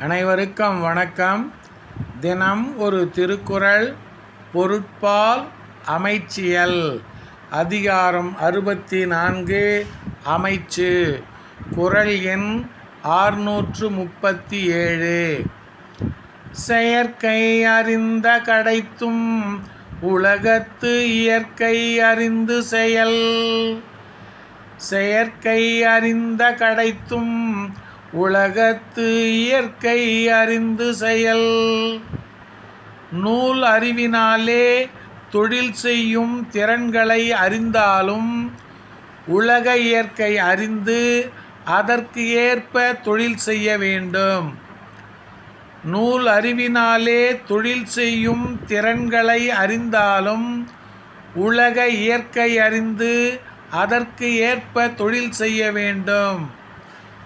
அனைவருக்கும் வணக்கம். தினம் ஒரு திருக்குறள் பொருட்பால் அமைச்சியல். அதிகாரம் அறுபத்தி நான்கு அமைச்சு. குறள் எண் ஆறுநூற்று முப்பத்தி ஏழு. செயற்கை அறிந்த கடைத்தும் உலகத்து இயற்கை அறிந்து செயல். செயற்கை அறிந்த கடைத்தும் உலகத்து இயற்கை அறிந்து செயல். நூல் அறிவினாலே தொழில் செய்யும் திறன்களை அறிந்தாலும் உலக இயற்கை அறிந்து அதற்கு ஏற்ப தொழில் செய்ய வேண்டும். நூல் அறிவினாலே தொழில் செய்யும் திறன்களை அறிந்தாலும் உலக இயற்கை அறிந்து அதற்கு ஏற்ப தொழில் செய்ய வேண்டும்.